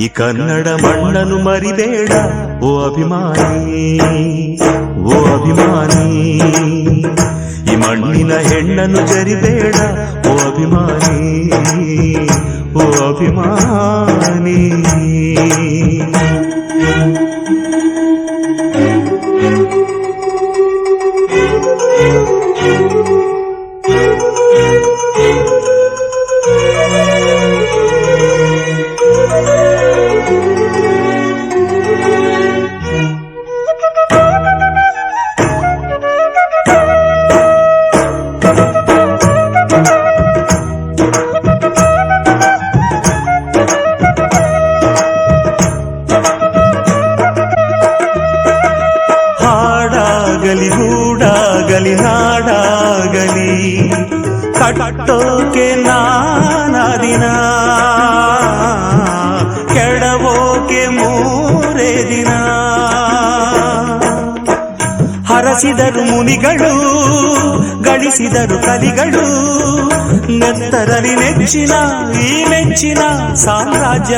ಈ ಕನ್ನಡ ಮಣ್ಣನು ಮರಿಬೇಡ ಓ ಅಭಿಮಾನಿ ಓ ಅಭಿಮಾನಿ ಈ ಮಣ್ಣಿನ ಹೆಣ್ಣನ್ನು ಜರಿಬೇಡ ಓ ಅಭಿಮಾನಿ ಓ ಅಭಿಮಾನಿ ಹಾಡಾಗಲಿ ಹೂಡಾಗಲಿ ನಾಡಾಗಲಿ ಕಟ್ಟೋಕೆ ನಾನಾ ದಿನ ಕೆಡವೋಕೆ ಮೂರೇ ದಿನ ಹರಸಿದರು ಮುನಿಗಳು ಗಳಿಸಿದರು ಕಲಿಗಳು ನೆತ್ತರಲಿ ನೆಚ್ಚಿನ ಈ ನೆಚ್ಚಿನ ಸಾಮ್ರಾಜ್ಯ